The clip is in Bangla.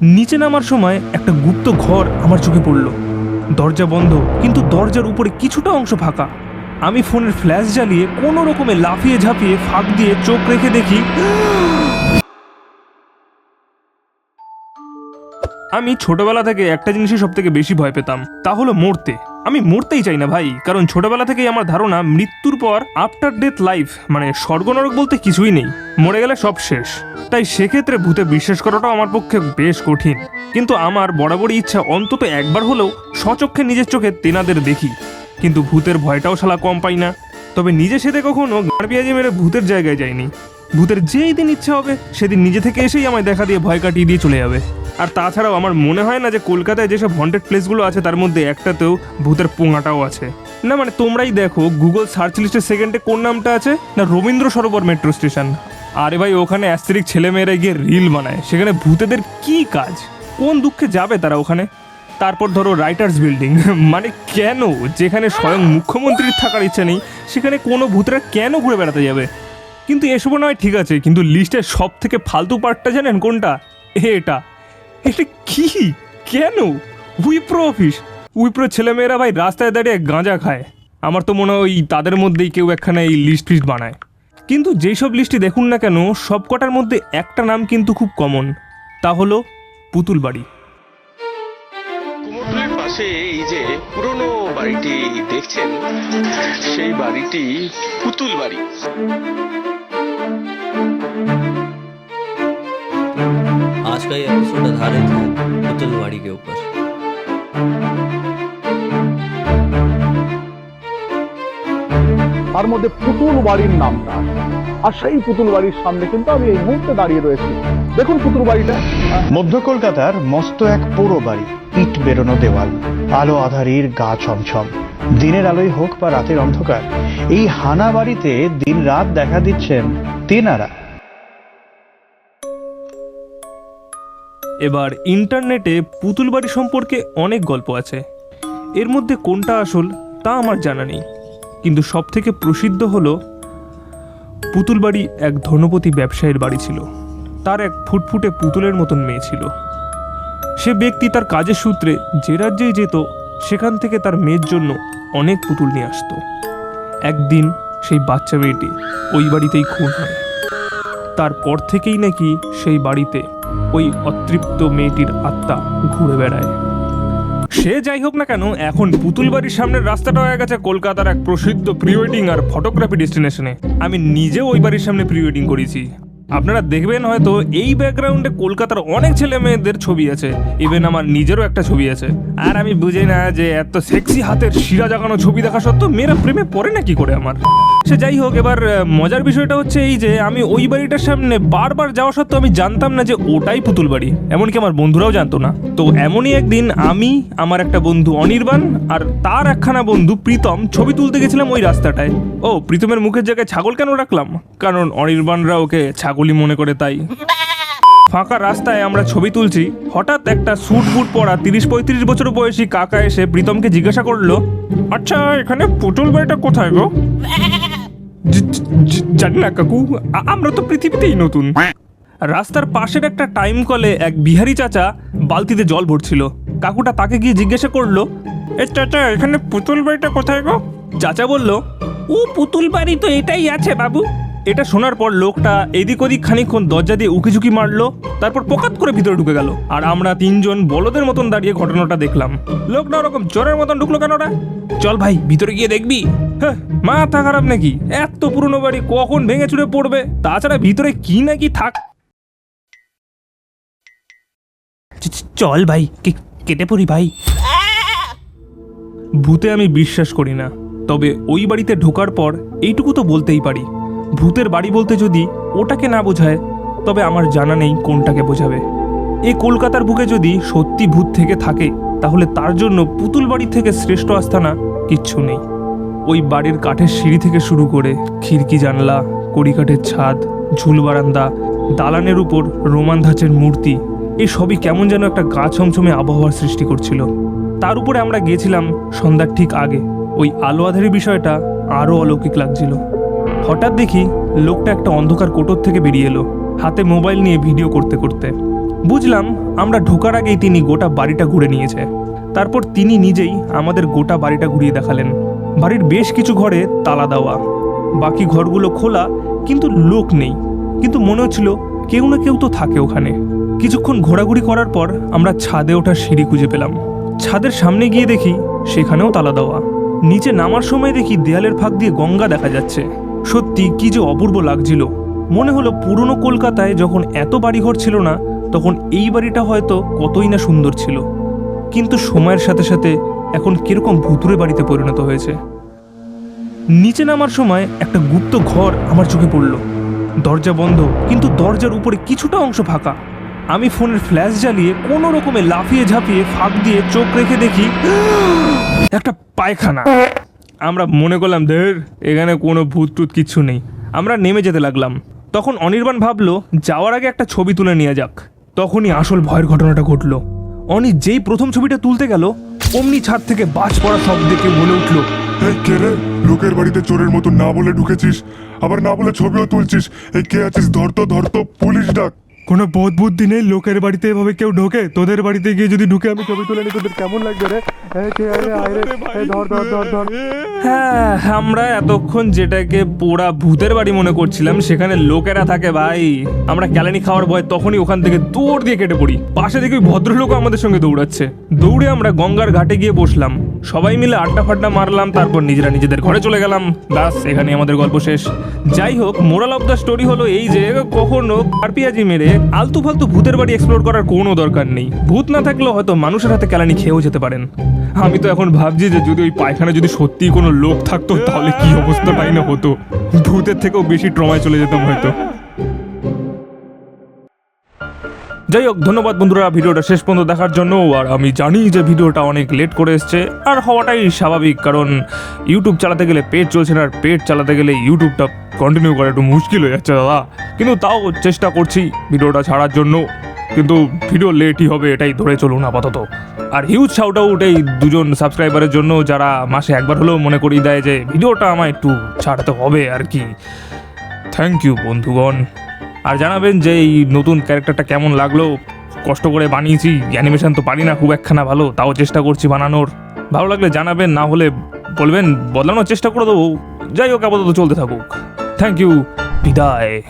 নিচে নামার সময় একটা গুপ্ত ঘর আমার চোখে পড়ল। দরজা বন্ধ, কিন্তু দরজার উপরে কিছুটা অংশ ফাঁকা। আমি ফোনের ফ্ল্যাশ জ্বালিয়ে কোনো রকমে লাফিয়ে ঝাঁপিয়ে ফাঁক দিয়ে চোখ রেখে দেখি, আমি ছোটবেলা থেকে একটা জিনিসই সব থেকে বেশি ভয় পেতাম, তা হলো মরতে। আমি মরতেই চাই না ভাই, কারণ ছোটবেলা থেকেই আমার ধারণা মৃত্যুর পর আফটার ডেথ লাইফ মানে স্বর্গনরক বলতে কিছুই নেই, মরে গেলে সব শেষ। তাই সেক্ষেত্রে ভূতে বিশ্বাস করাটাও আমার পক্ষে বেশ কঠিন। কিন্তু আমার বরাবরই ইচ্ছা অন্তত একবার হলেও স্বচক্ষে নিজের চোখে তেনাদের দেখি। কিন্তু ভূতের ভয়টাও শালা কম পাই না। তবে নিজে সেতে কখনো গাড়বিয়াজি মেরে ভূতের জায়গায় যায়নি ভূতের যেই দিন ইচ্ছা হবে, সেদিন নিজে থেকে এসেই আমায় দেখা দিয়ে ভয় কাটিয়ে দিয়ে চলে যাবে। আর তাছাড়াও আমার মনে হয় না যে কলকাতায় যেসব হন্টেড প্লেসগুলো আছে, তার মধ্যে একটাতেও ভূতের পোঙাটাও আছে। না মানে তোমরাই দেখো গুগল সার্চ লিস্টের সেকেন্ডে কোন নামটা আছে? না, রবীন্দ্র সরোবর মেট্রো স্টেশন আরে ভাই, ওখানে অ্যাস্তেরিক ছেলেমেয়েরা গিয়ে রিল বানায়। সেখানে ভূতেদের কি কাজ? কোন দুঃখে যাবে তারা ওখানে? তারপর ধরো রাইটার্স বিল্ডিং মানে কেন? যেখানে স্বয়ং মুখ্যমন্ত্রীর থাকার ইচ্ছা নেই, সেখানে কোনো ভূতেরা কেন ঘুরে বেড়াতে যাবে? কিন্তু এসব নয় ঠিক আছে, কিন্তু লিস্টের সব থেকে ফালতু পার্টটা জানেন কোনটা? এটা। এটা কি? কেন? উইপ্রো অফিস। উইপ্রো ছেলেমেয়েরা ভাই রাস্তায় দাঁড়িয়ে গাঁজা খায়। আমার তো মনে হয় ওই তাদের মধ্যেই কেউ একখানে এই লিস্ট ফিস্ট বানায়। কিন্তু যেই সব লিস্টই দেখুন না কেন, সব কটার মধ্যে একটা নাম কিন্তু খুব কমন তা হলো পুতুল বাড়ি। এই যে পুরনো বাড়িটি দেখছেন, সেই বাড়িটি পুতুল বাড়ি। आज का ये एपिसोड आधारित है पुतलवाड़ी के ऊपर তার মধ্যে পুতুল বাড়ির নামটা আর সেই পুতুল বাড়ির সামনে কিন্তু আমি এই মুহূর্তে দাঁড়িয়ে রয়েছি দেখুন পুতুল বাড়িটা মধ্য কলকাতার মস্ত এক পোড়ো বাড়ি ইট বেরোনো দেওয়াল আলো আধারির গা ছমছম দিনের আলোয় হোক বা রাতের অন্ধকার এই হানা বাড়িতে দিন রাত দেখা দিচ্ছেন তেনারা এবার ইন্টারনেটে পুতুল বাড়ি সম্পর্কে অনেক গল্প আছে। এর মধ্যে কোনটা আসল তা আমার জানা নেই। কিন্তু সব থেকে প্রসিদ্ধ হলো, পুতুল বাড়ি এক ধনপতি ব্যবসায়ীর বাড়ি ছিল। তার এক ফুটফুটে পুতুলের মতন মেয়ে ছিল। সে ব্যক্তি তার কাজের সূত্রে যে রাজ্যেই যেত, সেখান থেকে তার মেয়ের জন্য অনেক পুতুল নিয়ে আসতো। একদিন সেই বাচ্চা মেয়েটি ওই বাড়িতেই খুন হয়। তারপর থেকেই নাকি সেই বাড়িতে ওই অতৃপ্ত মেয়েটির আত্মা ঘুরে বেড়ায়। সে যাই হোক না কেন, এখন পুতুল বাড়ির সামনের রাস্তাটা হয়ে গেছে কলকাতার এক প্রসিদ্ধ প্রি ওয়েডিং আর ফটোগ্রাফি ডেস্টিনেশনে। আমি নিজেও ওই বাড়ির সামনে প্রি ওয়েডিং করেছি। আপনারা দেখবেন হয়তো এই ব্যাকগ্রাউন্ডে কলকাতার অনেক ছেলে মেয়েদের ছবি আছে ইভেন আমার নিজেরও একটা ছবি আছে। আর আমি বুঝি না যে এত সেক্সি হাতের শিরা জাগানো ছবি দেখা সত্ত্বেও মেয়েরা প্রেমে পড়ে না কি করে আমার? সে যাই হোক, এবার মজার বিষয়টা হচ্ছে এই যে আমি ওই বাড়িটার সামনে বারবার যাওয়া সত্ত্বেও আমি জানতাম না যে ওটাই পুতুল বাড়ি। এমনকি আমার বন্ধুরাও জানতো না। তো এমনই একদিন আমি, আমার একটা বন্ধু অনির্বাণ আর তার একখানা বন্ধু প্রীতম ছবি তুলতে গেছিলাম ওই রাস্তাটায়। ও, প্রীতমের মুখের জায়গায় ছাগল কেন রাখলাম? কারণ অনির্বাণরা ওকে ছাগলই মনে করে তাই। ফাঁকা রাস্তায় আমরা ছবি তুলছি। হঠাৎ একটা স্যুট বুট পরা তিরিশ পঁয়ত্রিশ বছর বয়সী কাকা এসে প্রীতমকে জিজ্ঞাসা করল আচ্ছা এখানে পুতুল বাড়িটা কোথায় গো? জানি না কাকু আমরা তো পৃথিবীতেই নতুন। রাস্তার পাশের একটা টাইম কলে এক বিহারি চাচা বালতিতে জল ভরছিল। কাকুটা তাকে গিয়ে জিজ্ঞাসা করল, এ চাচা, এখানে পুতুল বাড়িটা কোথায় গো? চাচা বলল, ও পুতুল বাড়ি তো এটাই আছে বাবু। এটা শোনার পর লোকটা এদিক ওদিক খানিকক্ষণ দরজা দিয়ে উকিঝুঁকি মারলো, তারপর পকাত করে ভিতরে ঢুকে গেল। আর আমরা তিনজন বলদের মতন দাঁড়িয়ে ঘটনাটা দেখলাম। লোকটা ওরকম চোরের মতন ঢুকলো কেন ওরা চল ভাই, ভিতরে গিয়ে দেখবি। হ্যাঁ মাথা খারাপ নাকি? এত পুরনো বাড়ি কখন ভেঙে চুরে পড়বে? তাছাড়া ভিতরে কি নাকি থাক চল ভাই কেটে পড়ি ভাই। ভূতে আমি বিশ্বাস করি না, তবে ওই বাড়িতে ঢোকার পর এইটুকু তো বলতেই পারি। ভূতের বাড়ি বলতে যদি ওটাকে না বোঝায়, তবে আমার জানা নেই কোনটাকে বোঝাবে। এই কলকাতার বুকে যদি সত্যি ভূত থেকে থাকে, তাহলে তার জন্য পুতুল বাড়ি থেকে শ্রেষ্ঠ আস্থানা কিচ্ছু নেই। ওই বাড়ির কাঠের সিঁড়ি থেকে শুরু করে খিড়কি জানলা, কড়িকাঠের ছাদ, ঝুল বারান্দা, দালানের উপর রোমান ধাঁচের মূর্তি এই সবই কেমন যেন একটা গা ছমছমে আবহাওয়ার সৃষ্টি করছিল। তার উপরে আমরা গিয়েছিলাম সন্ধ্যার ঠিক আগে। ওই আলো আধারি বিষয়টা আরও অলৌকিক লাগছিল। হঠাৎ দেখি লোকটা একটা অন্ধকার কোটর থেকে বেরিয়ে এলো, হাতে মোবাইল নিয়ে ভিডিও করতে করতে। বুঝলাম আমরা ঢোকার আগেই তিনি গোটা বাড়িটা ঘুরে নিয়েছে। তারপর তিনি নিজেই আমাদের গোটা বাড়িটা ঘুরিয়ে দেখালেন। বাড়ির বেশ কিছু ঘরে তালা দেওয়া। বাকি ঘরগুলো খোলা, কিন্তু লোক নেই। কিন্তু মনে হচ্ছিল কেউ না কেউ তো থাকে ওখানে। কিছুক্ষণ ঘোরাঘুরি করার পর আমরা ছাদে ওঠার সিঁড়ি খুঁজে পেলাম। ছাদের সামনে গিয়ে দেখি সেখানেও তালা দেওয়া। নিচে নামার সময় দেখি দেয়ালের ফাঁক দিয়ে গঙ্গা দেখা যাচ্ছে। সত্যি কি যে অপূর্ব লাগছিল। মনে হলো পুরনো কলকাতায় যখন এত বাড়িঘর ছিল না, তখন এই বাড়িটা হয়তো কতই না সুন্দর ছিল। কিন্তু সময়ের সাথে সাথে এখন কীরকম ভুতুরে বাড়িতে পরিণত হয়েছে। নিচে নামার সময় একটা গুপ্ত ঘর আমার চোখে পড়ল। দরজা বন্ধ, কিন্তু দরজার উপরে কিছুটা অংশ ফাঁকা। আমি ফোনের ফ্ল্যাশ জ্বালিয়ে কোনো রকমে লাফিয়ে ঝাঁপিয়ে ফাঁক দিয়ে চোখ রেখে দেখি, একটা পায়খানা। আমরা মনে করলাম, ধের, এখানে কোনো ভূত টুত কিচ্ছু নেই। আমরা নেমে যেতে লাগলাম। তখন অনির্বাণ ভাবলো, যাওয়ার আগে একটা ছবি তুলে নিয়ে যাক। তখনই আসল ভয়ের ঘটনাটা ঘটলো। অনি যেই প্রথম ছবিটা তুলতে গেল, অমনি ছাদ থেকে বাজ পড়া শব্দে কেউ বলে উঠল কে রে? লোকের বাড়িতে চোরের মতো না বলে ঢুকেছিস, আবার না বলে ছবিও তুলছিস। এই কে আছিস? ধরতো ধরতো পুলিশ ডাক। কোনো বোধ বুদ্ধি নেই লোকের বাড়িতে এভাবে কেউ ঢোকে তোদের বাড়িতে গিয়ে যদি ঢুকে আমি ছবি তুলে নি তোদের কেমন লাগবে রে? হ্যাঁ আমরা এতক্ষণ যেটাকে পোড়া ভূতের বাড়ি মনে করছিলাম সেখানে লোকেরা থাকে ভাই। আমরা ক্যালানি খাওয়ার ভয় তখনই ওখান থেকে দৌড় দিয়ে কেটে পড়ি। পাশে দেখি ওই ভদ্রলোক আমাদের সঙ্গে দৌড়াচ্ছে। দৌড়ে আমরা গঙ্গার ঘাটে গিয়ে বসলাম। সবাই মিলে আড্ডা ফাড্ডা মারলাম তারপর নিজেরা নিজেদের ঘরে চলে গেলাম। ব্যাস এখানে আমাদের গল্প শেষ। যাই হোক মোরাল অফ দ্য স্টোরি হলো এই যে কখনো কারপিয়াজি মেরে আলতু ফালতু ভূতের বাড়ি এক্সপ্লোর করার কোনো দরকার নেই। ভূত না থাকলেও হয়তো মানুষের হাতে কেলানি খেয়েও যেতে পারেন। আমি তো এখন ভাবছি যে যদি ওই পায়খানা যদি সত্যিই কোনো লোক থাকতো, তাহলে কি অবস্থা পাই না হতো? ভূতের থেকেও বেশি ট্রমায় চলে যেতাম হয়তো। যাই হোক, ধন্যবাদ বন্ধুরা, ভিডিওটা শেষ পর্যন্ত দেখার জন্য। আর আমি জানি যে ভিডিওটা অনেক লেট করে এসছে, আর হওয়াটাই স্বাভাবিক, কারণ ইউটিউব চালাতে গেলে পেট চলছে না, আর পেট চালাতে গেলে ইউটিউবটা কন্টিনিউ করা একটু মুশকিল হয়ে যাচ্ছে, দাদা। কিন্তু তাও চেষ্টা করছি ভিডিওটা ছাড়ার জন্য, কিন্তু ভিডিও লেটই হবে, এটাই ধরে চলুন আপাতত। আর হিউজ শাউট আউট এই দুজন সাবস্ক্রাইবারের জন্য, যারা মাসে একবার হলেও মনে করিয়ে দেয় যে, ভিডিওটা আমায় একটু ছাড়তে হবে আর কি। থ্যাংক ইউ বন্ধুগণ। আর জানাবেন যে এই নতুন ক্যারেক্টারটা কেমন লাগল? কষ্ট করে বানিয়েছি, অ্যানিমেশন তো পারি না, খুব একখানা ভালো, তাও চেষ্টা করছি বানানোর। ভালো লাগলে জানাবেন, না হলে বলবেন, বদলানোর চেষ্টা করে দেবো। যাই হোক, আপাতত চলতে থাকুক। থ্যাংক ইউ বিদায়।